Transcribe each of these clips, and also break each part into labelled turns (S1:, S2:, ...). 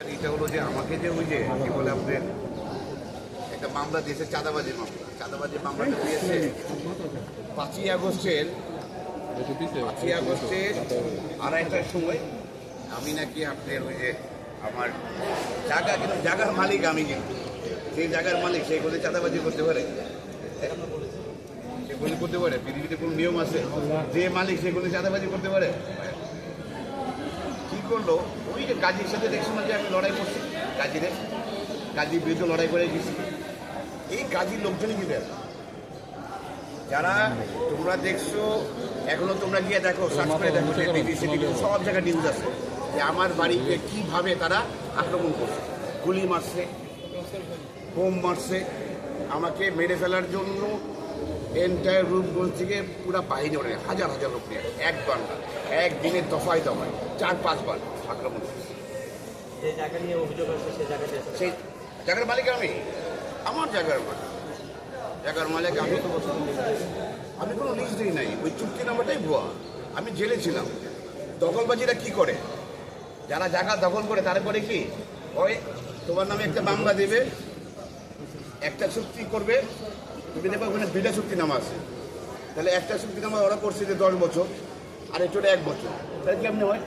S1: এটা হলো যে আমাকে যে ওই যে, কি বলে আপনার একটা মামলা দিয়েছে চাঁদাবাজির মামলা। চাঁদাবাজির মামলাটা দিয়েছে পাঁচই আগস্টের পাঁচই আগস্টের আড়াইটার সময়। আমি নাকি আপনার ওই যে আমার জায়গা কিন্তু জায়গার মালিক আমি কিন্তু সেই জায়গার মালিক সেই বলে চাঁদাবাজি করতে পারে। সেগুলি করতে পারে, পৃথিবীতে কোনো নিয়ম আছে? যে মালিক সেগুলি চাঁদাবাজি করতে পারে? করল ওই যে গাজীর সাথে দেখছি না যে আমি লড়াই করছি গাজীরে। গাজীর বিরুদ্ধে লড়াই করে গেছি। এই গাজীর লোকজনই কি দেয় যারা তোমরা দেখছ এখনও তোমরা গিয়ে দেখো সার্চ করে দেখো সব জায়গায় নিউজ আছে যে আমার বাড়িতে কীভাবে তারা আক্রমণ করছে। গুলি মারছে বোম মারছে আমাকে মেরে ফেলার জন্য এন্টায়ার রূপগঞ্জ থেকে পুরো বাহিনী ওঠে হাজার হাজার লোক নিয়ে একবার না একদিনের দফায় দফায় চার পাঁচবার আক্রমণ
S2: সেই
S1: জায়গার মালিক আমি আমার জায়গার মালিক। জায়গার মালিক আমি তো আমি কোনো লিজ দিই নাই ওই চুক্তি নাম্বারটাই ভুয়া। আমি জেলে ছিলাম। দখলবাজিরা কি করে? যারা জায়গা দখল করে তারপরে কি? ওই তোমার নামে একটা মামলা দেবে একটা চুক্তি করবে তুমি দেখবে ওখানে দুইটা চুক্তি নামা আছে। তাহলে একটা চুক্তি নামা ওরা করছে যে দশ বছর আর একটুটা এক বছর। তাহলে কেমনি হয়?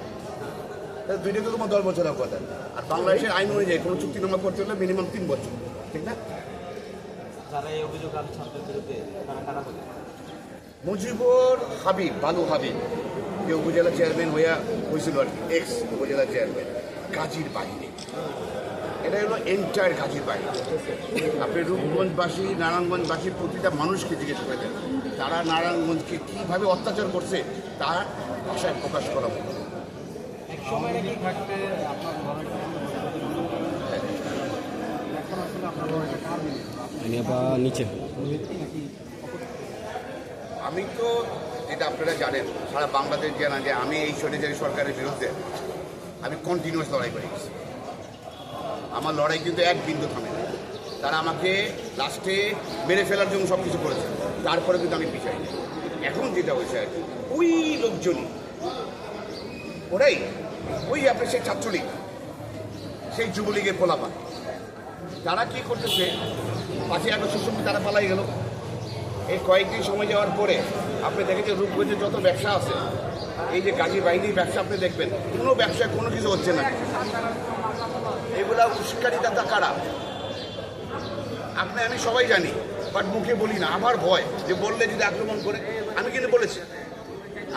S1: তাহলে দুইটা তো তোমার দশ বছর কথা। আর বাংলাদেশের আইন অনুযায়ী কোনো চুক্তি নামা করতে হলে মিনিমাম তিন বছর ঠিক না?
S2: যারা এই অভিযোগ আনছে আপনার বিরুদ্ধে তারা কারা বলে?
S1: মুজিবুর হাবিব বালু হাবিব যে উপজেলা চেয়ারম্যান হইয়া হয়েছিল আর কি এক্স উপজেলা চেয়ারম্যান কাজীর বাহিনী। এটা হলো এন্টায়ার কাজীর বাহিনী আপনি রূপগঞ্জবাসী নারায়ণগঞ্জবাসী প্রতিটা মানুষকে জিজ্ঞেস করে দেন তারা নারায়ণগঞ্জকে কীভাবে অত্যাচার করছে তা ভাষায় প্রকাশ করা
S2: থাকতে আপনার
S3: নিচে।
S1: আমি তো এটা আপনারা জানেন সারা বাংলাদেশ জানা যে আমি এই স্বৈরাচারী সরকারের বিরুদ্ধে আমি কন্টিনিউয়াস লড়াই করে গেছি। আমার লড়াই কিন্তু এক বিন্দু থামে না। তারা আমাকে লাস্টে মেরে ফেলার জন্য সব কিছু করেছে। তারপরে কিন্তু আমি পিছাই এখন যেটা হয়েছে আর কি, ওই লোকজনই, ওরাই, ওই আপনার সেই ছাত্রলীগ, সেই যুবলীগের পোলাপান। তারা কি করতেছে পাঁচই আগস্টের সময় তারা পালাই গেল। এই কয়েকদিন সময় যাওয়ার পরে আপনি দেখেছেন রূপগঞ্জে যত ব্যবসা আছে এই যে গাজী বাহিনীর ব্যবসা আপনি দেখবেন, কোনো ব্যবসায় কোনো কিছু হচ্ছে না। এগুলা উস্কারিদাতা কারা? আপনি আমি সবাই জানি, বাট মুখে বলি না, আমার ভয় যে বললে যদি আক্রমণ করে, আমি কিন্তু বলেছি।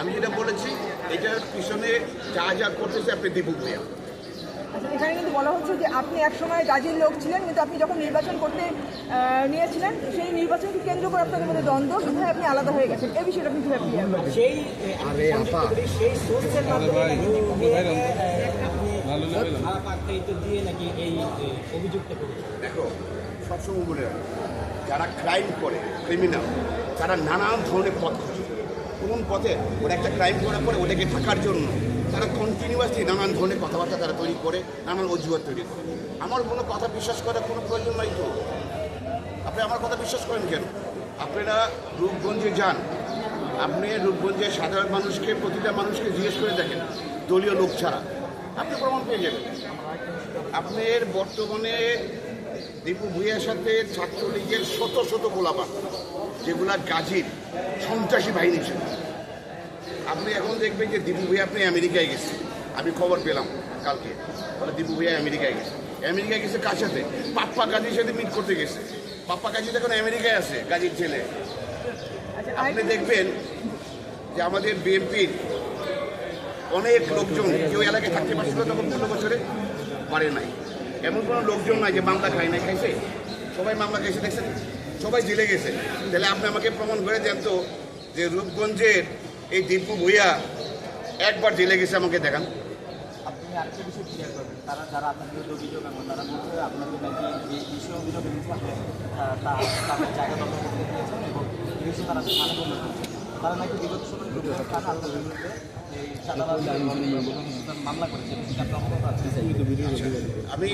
S1: আমি যেটা বলেছি, এটার পিছনে যা যা করতেছে আপনি দীপক ভূয়া
S4: আচ্ছা, এখানে কিন্তু বলা হচ্ছে যে আপনি একসময় গাজীর লোক ছিলেন কিন্তু আপনি যখন নির্বাচন করতে নিয়েছিলেন সেই নির্বাচনকে কেন্দ্র করে আপনাদের মধ্যে দ্বন্দ্ব বিধায় আপনি আলাদা হয়ে গেছেন। এই বিষয়টা আপনি
S2: সেই সেই সোর্সের মাধ্যমে দিয়ে নাকি এই এ, অভিযোগটা
S1: দেখো সবসময় রাখো যারা ক্রাইম করে ক্রিমিনাল তারা নানান ধরনের পথ খোঁজে কোন পথে ওরা একটা ক্রাইম করার পরে ওটাকে থাকার জন্য তারা কন্টিনিউয়াসলি নানান ধরনের কথাবার্তা তারা তৈরি করে, নানান অজুহাত তৈরি করে। আমার কোনো কথা বিশ্বাস করার কোনো প্রয়োজন নাই তো। আপনি আমার কথা বিশ্বাস করেন কেন? আপনারা রূপগঞ্জে যান। আপনি রূপগঞ্জের সাধারণ মানুষকে, প্রতিটা মানুষকে জিজ্ঞেস করে দেখেন, দলীয় লোক ছাড়া। আপনি প্রমাণ পেয়ে যাবেন। আপনার বর্তমানে দীপু ভূঁইয়ার সাথে ছাত্রলীগের শত শত গোলাপা যেগুলা গাজীর সন্ত্রাসী বাহিনী ছিল। আপনি এখন দেখবেন যে দীপু ভূঁইয়া আপনি আমেরিকায় গেছে। আমি খবর পেলাম কালকে। বলে দীপু ভূঁইয়া আমেরিকায় গেছে। আমেরিকায় গেছে কার সাথে? পাপ্পা গাজীর সাথে মিট করতে গেছে। পাপ্পা গাজী এখন আমেরিকায় আছে, গাজীর ছেলে। আপনি দেখবেন যে আমাদের বিএনপির অনেক লোকজন, কেউ এলাকায় থাকতে পারছিল তখন পনেরো বছরে, পারে নাই। এমন কোনো লোকজন নাই যে মামলা খায় নাই, খাইছে? সবাই মামলা খাইছে, দেখছেন? সবাই জেলে গেছে। তাহলে আপনি আমাকে প্রমাণ করে দেন তো যে রূপগঞ্জের এই দীপু ভূঁইয়া একবার জেলে গেছে আমাকে দেখান।
S2: বলছে
S1: আমি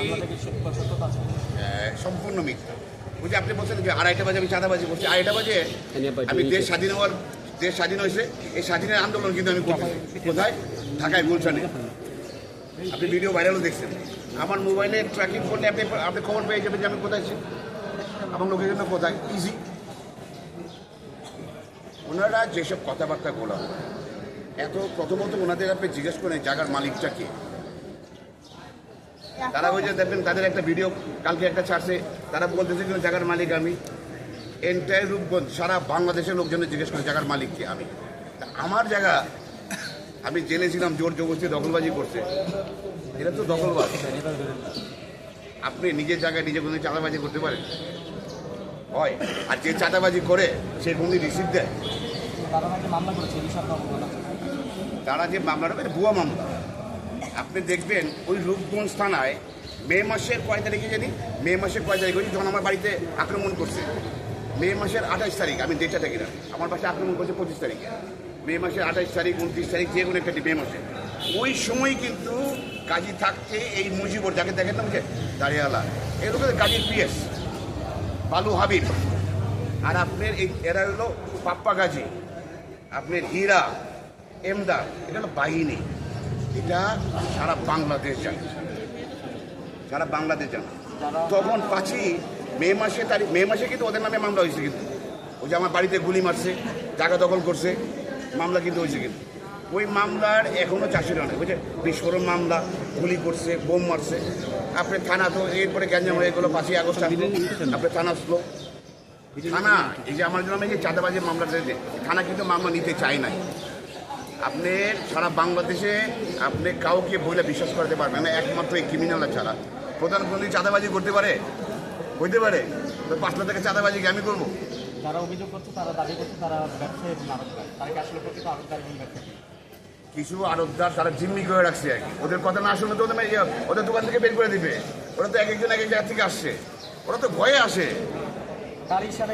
S1: সম্পূর্ণ মিথ্যা। বুঝি আপনি বলছেন যে আড়াইটা বাজে আমি চাঁদাবাজি করছি। আড়াইটা বাজে আমি দেশ স্বাধীন হওয়ার দেশ স্বাধীন হয়েছে, এই স্বাধীনের আন্দোলন কিন্তু আমি করতেছি কোথায়? ঢাকায়, গুলশানে। আপনি ভিডিও ভাইরালও দেখছেন। আমার মোবাইলে ট্র্যাকিং করলে আপনি আপনি খবর পেয়ে যাবেন যে আমি কোথায় আছি। আমার লোকের জন্য কোথায়? ইজি ওনারা যেসব কথাবার্তা বলা এত প্রথমত ওনাদের আপনি জিজ্ঞেস করেন জায়গার মালিকটা কে? তারা যে দেখবেন তাদের একটা ভিডিও কালকে একটা ছাড়ছে। তারা বলতেছে কিন্তু জায়গার মালিক আমি। এন্টায়ার রূপগঞ্জ সারা বাংলাদেশের লোকজনের জিজ্ঞেস করে, জায়গার মালিক কে আমি? আমার জায়গা, আমি জেনেছিলাম জোর জবরদস্তি দখলবাজি করছে। এটা তো দখলবাজ। আপনি নিজের জায়গায় নিজে কোনো চাঁদাবাজি করতে পারেন? হয়। আর যে চাঁদাবাজি করে, সে কোনো রিসিভ দেয়।
S2: তারা
S1: যে মামলাটা করে ভুয়া মামলা। আপনি দেখবেন, ওই রূপগঞ্জ থানায় মে মাসের কয় তারিখে জানি, মে মাসের কয় তারিখ যখন আমার বাড়িতে আক্রমণ করছে। মে মাসের আঠাশ তারিখ, আমি ডেটটা থাকি না। আমার পাশে আক্রমণ করছে পঁচিশ তারিখে। মে মাসের আঠাশ তারিখ, উনত্রিশ তারিখ, যে কোনো একটা মে মাসে। ওই সময় কিন্তু কাজী থাকছে এই মুজিবর, যাকে দেখেন না বুঝে দাঁড়িয়ালা। এগুলো কাজীর পিএস, বালু হাবিব। আর আপনার এই, এরা হলো পাপ্পা গাজী আপনার হীরা এমদার এটা হলো বাহিনী। এটা সারা বাংলাদেশ জানে। সারা বাংলাদেশ জানে। তখন পাঁচই মে মাসে তারিখ মে মাসে কিন্তু ওদের নামে মামলা হয়েছে কিন্তু। ওই যে আমার বাড়িতে গুলি মারছে জায়গা দখল করছে মামলা কিন্তু হয়েছে কিন্তু। ওই মামলার এখনও চাষিরা নেই বুঝছে বিস্ফোরণ মামলা গুলি করছে বোম মারছে। আপনার থানা তো এরপরে গ্যাঞ্জাম হয়ে গেলো পাঁচই আগস্ট আসলো। আপনার থানা আসলো। থানা এই যে আমার জন্য যে চাঁদাবাজির দিয়েছে, থানা কিন্তু মামলা নিতে চায় নাই। আপনি সারা বাংলাদেশে আপনি কাউকে বইলে বিশ্বাস করতে পারবেন না একমাত্র এই ক্রিমিনালরা ছাড়া। প্রধানমন্ত্রী চাঁদাবাজি করতে পারে হইতে পারে। পাঁচটা পাঁচ লাখ টাকা চাঁদাবাজি কি আমি করব?
S2: যারা অভিযোগ করছে তারা দাবি করছে তারা ব্যবসায়ী এবং তারা কি আসলে প্রকৃত এবং ব্যবসায়ী?
S1: কিছু আরবদার তারা জিম্মি করে রাখছে আর কি। ওদের কথা না শুনলে তো ওদের ইয়ে, ওদের দোকান থেকে বের করে দিবে। ওরা তো এক একজন এক এক জায়গা থেকে আসছে। ওরা তো ভয়ে আসে।
S2: তার